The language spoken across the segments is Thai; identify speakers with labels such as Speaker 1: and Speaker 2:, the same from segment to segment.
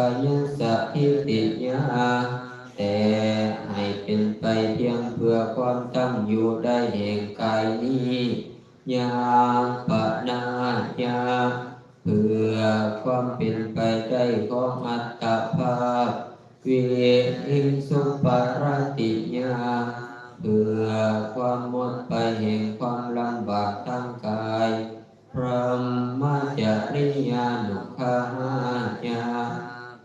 Speaker 1: ายสัทิติยาแต่ให้เป็นไปเพียงเพื่อความตั้งอยู่ได้แห่งกายนี้ยาปนาญาเพื่อความเป็นไปได้ของอัตตภาพวิหิงสุปารติยาเพื่อความหมดไปแห่งความลำบากทางกายพระมจริยานุขหายา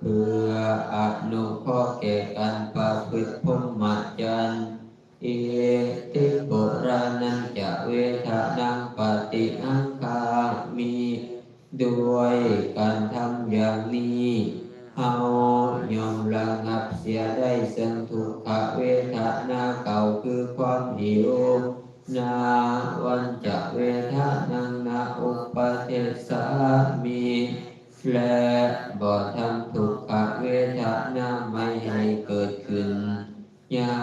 Speaker 1: เพื่ออนุเคราะห์แก่การประพฤติพรหมจรรย์เอติปุรานันจะเวทานังปฏิอังคามีด้วยการทำอย่างนี้เอายอมระงับเสียได้ซึ่งทุกขเวทนาเก่าคือความหิวนาวันจะเวทานังนาอุปเทสามีและบ่ทำทุก ขเวทนาไม่ให้เกิดขึ้นยา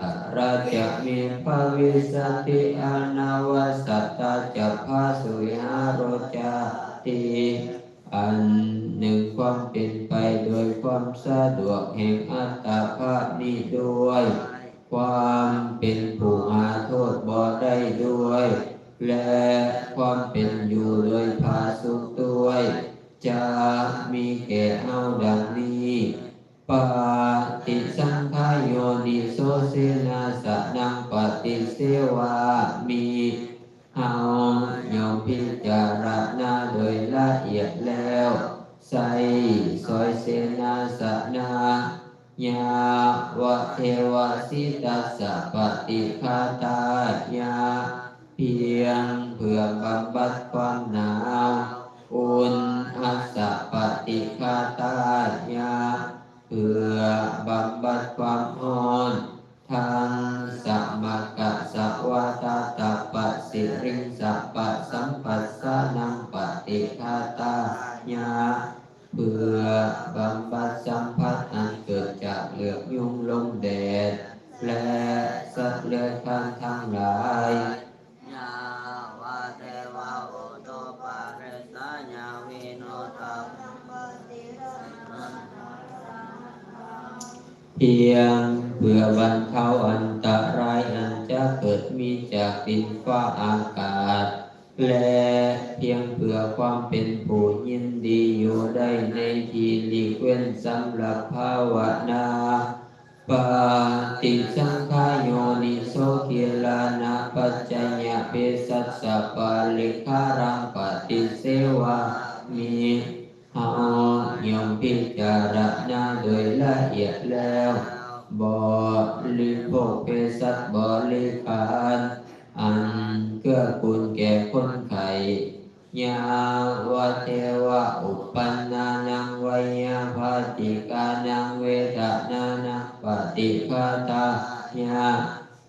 Speaker 1: ตราจะมีภาวิสติอนาวสัตตาจะพาสุยาโรจาติอันหนึ่งความเป็นไปโดยความสะดวกแห่งอัตตาภาพนี้ด้วย ความเป็นผู้หาโทษบ่ได้ด้วย และความเป็นอยู่โดยพาสุขด้วย จะมีแก่เฮาดังนี้ปาติสังขายโยนิโสเสนาสนังปฏิเสวามีเฮายอมพิจารณาโดยละเอียดแล้วใส่ซอยเสนาสนายาวะเทวสิตัสปฏิคาตายาเพียงเพื่อบำบัดความหนาว อุณ อัสสะปฏิคาตายาเพื่อบำบัดความอ่อนทางสัมมกะสวาตาตาปสิริงสัปสัมปัสสนังปฏิคาตายาเพื่อบำบัดสัมผัสอันเกิดจากเหลือกยุงลมแดดและสัตว์เลื้อยคลานทั้งหลาย
Speaker 2: พี
Speaker 1: ยง เพื่อบรรเทาอันตรายอันจะเกิดมีจากดินฟ้าอากาศ และเพียงเพื่อความเป็นผู้ยินดีอยู่ได้ในที่หลีกเว้นสำหรับภาวนาปาติสังขายโยนิโสกิลานาปัจจยเปสัสสะปาลิคารังปฏิเสวามีเฮ ยมพิจารณาโดยละเอียดแล้วบริโภคเภสัชบริการอันเกื้อกูลแก่คนไข้ยาวเทวะอุปันนานังวิยาภาติกานังเวทนานังปฏิฆาตายา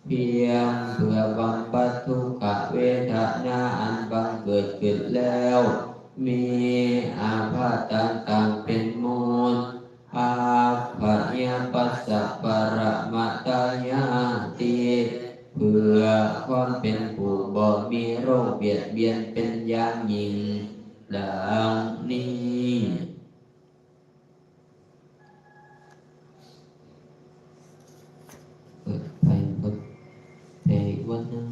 Speaker 1: เพียงเพื่อบำบัดทุกขเวทนาอันบังเกิดขึ้นแล้ว มีอาภาษต่างเป็นมูลอาภยปัสสะปรมัตายาติเพื่อความเป็นผู้บ่มีโรคเบียดเบียนเป็นอย่างยิ่งดังนี้เปิดไปพุทธเทวันนัง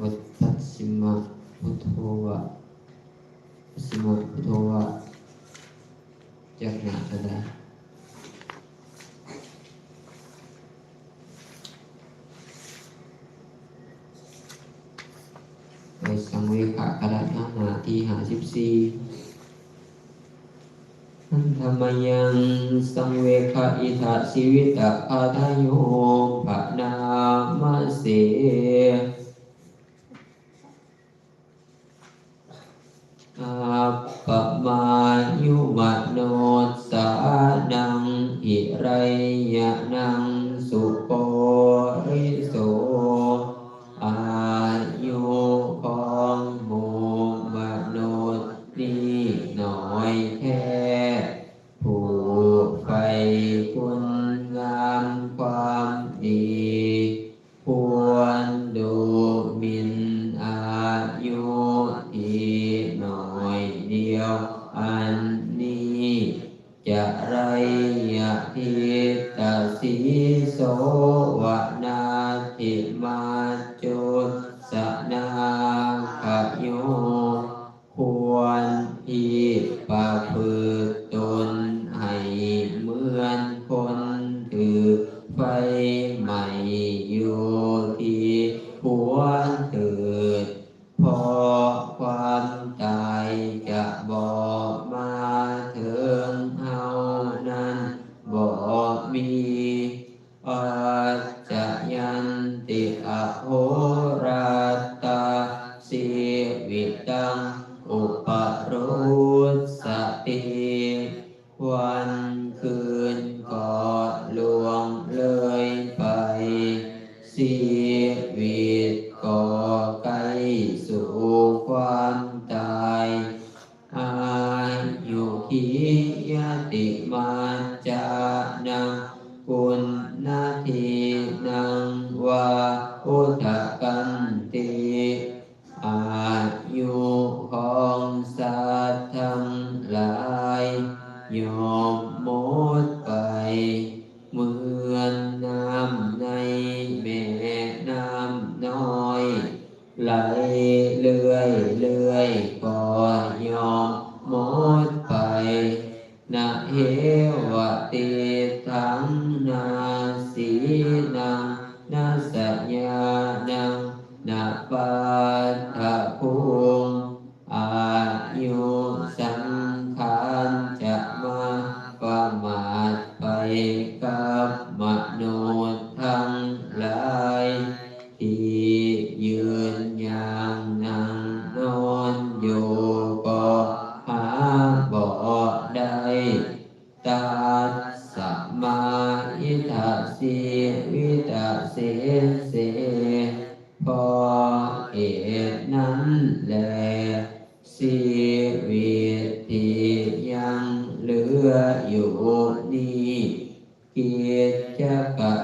Speaker 1: วัฏตัสสิมะ พุทโธวะสสิมะพุทโธวะจากหนาก็ได้ไปสังเวขะกระดาษหาที่หาสิบสี่ธรรมยังสังเวคอิทัสิวิตะคาทายโยภะนามาเส ไจยันติอโห อยไหลเลื่อยเลื่อยก็ยอมหมดไปนะเหว สิวิติยังเหลืออยู่นี้กิจกรร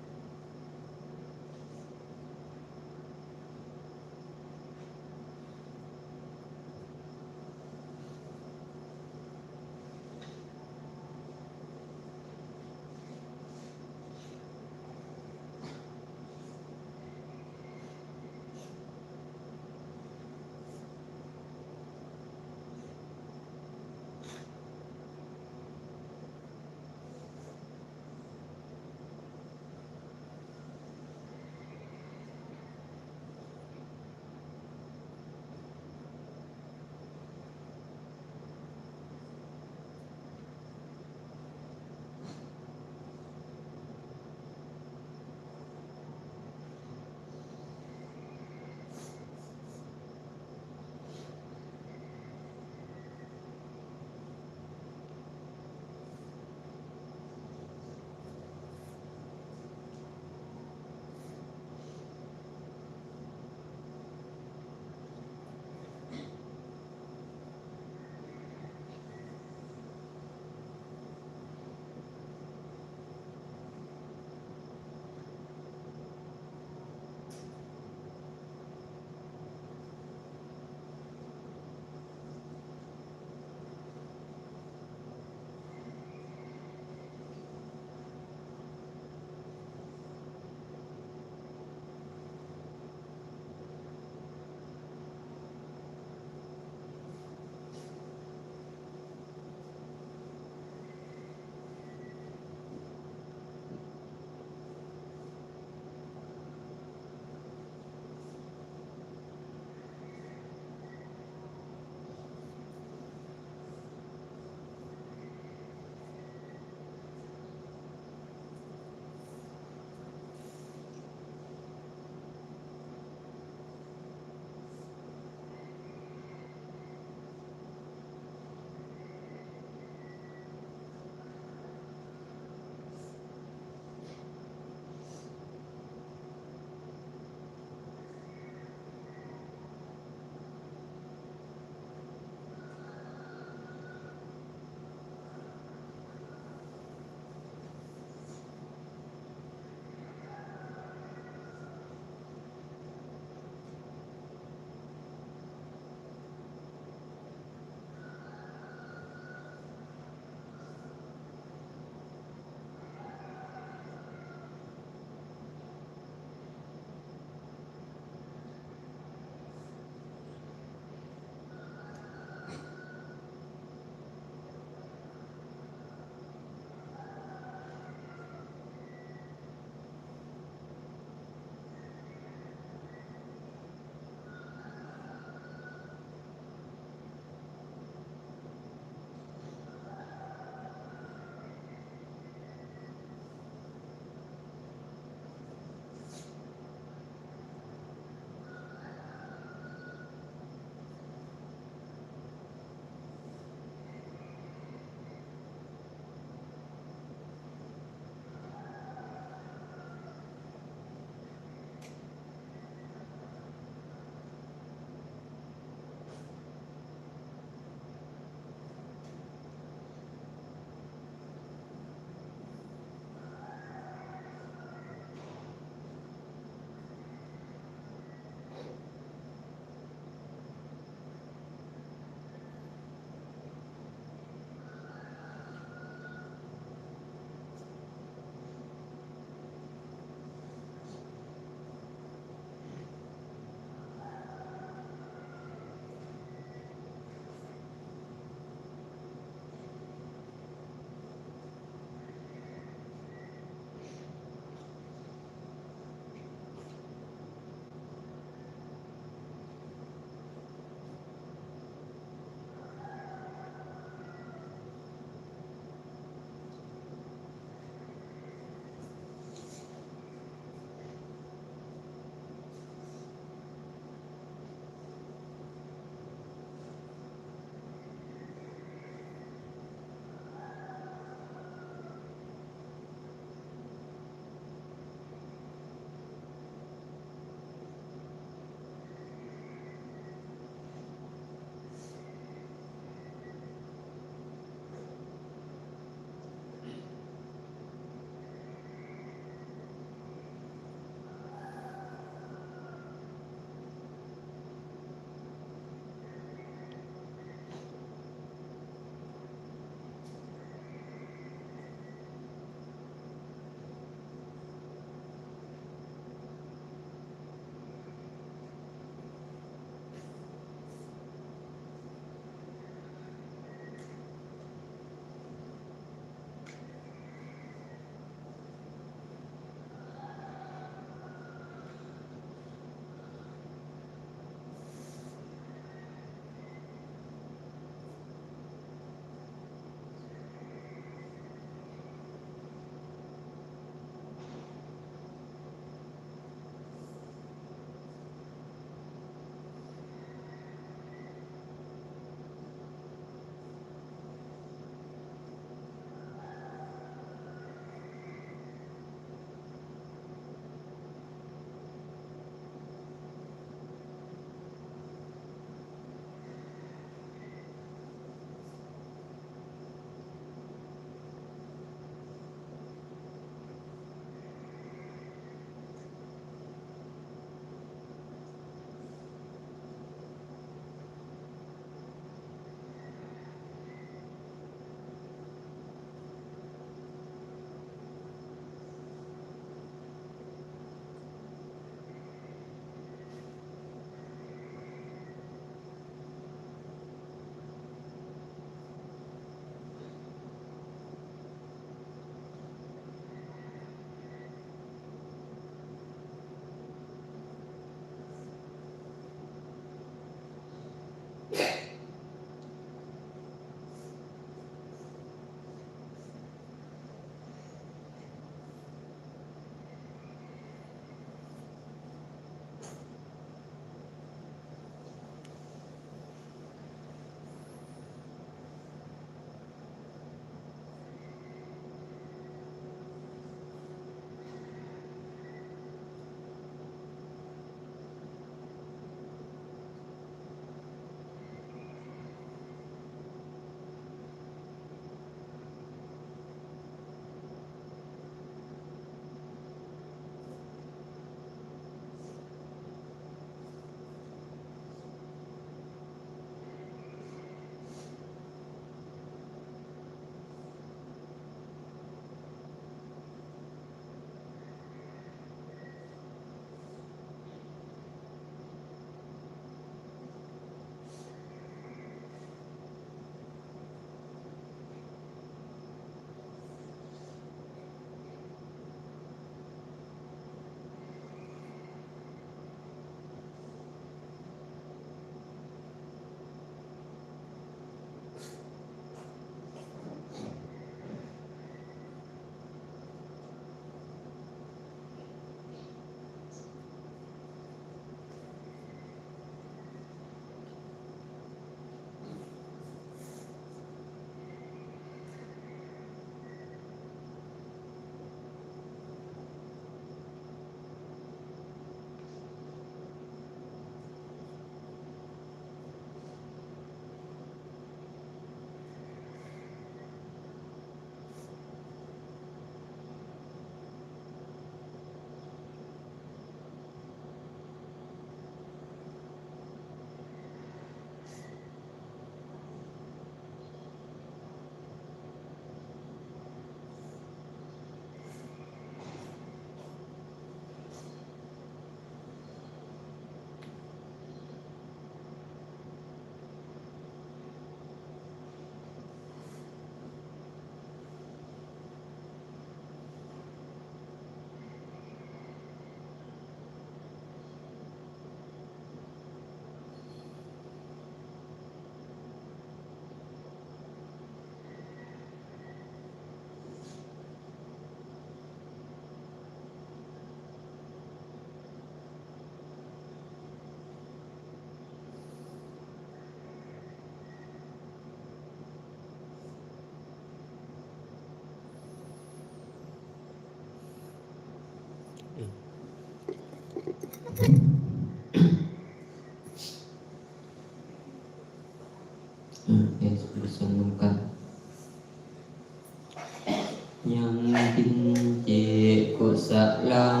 Speaker 1: สลัง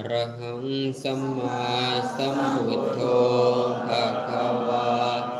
Speaker 1: Rahang sama sambuddho kakawa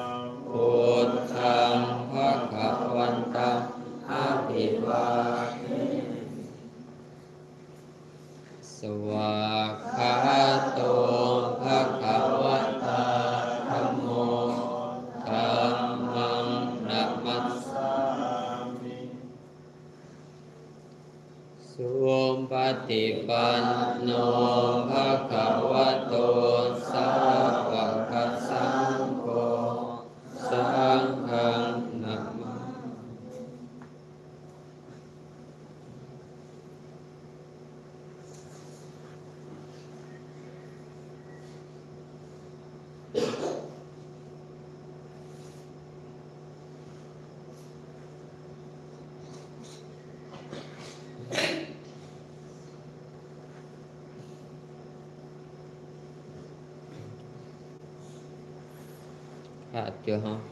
Speaker 1: 对哈。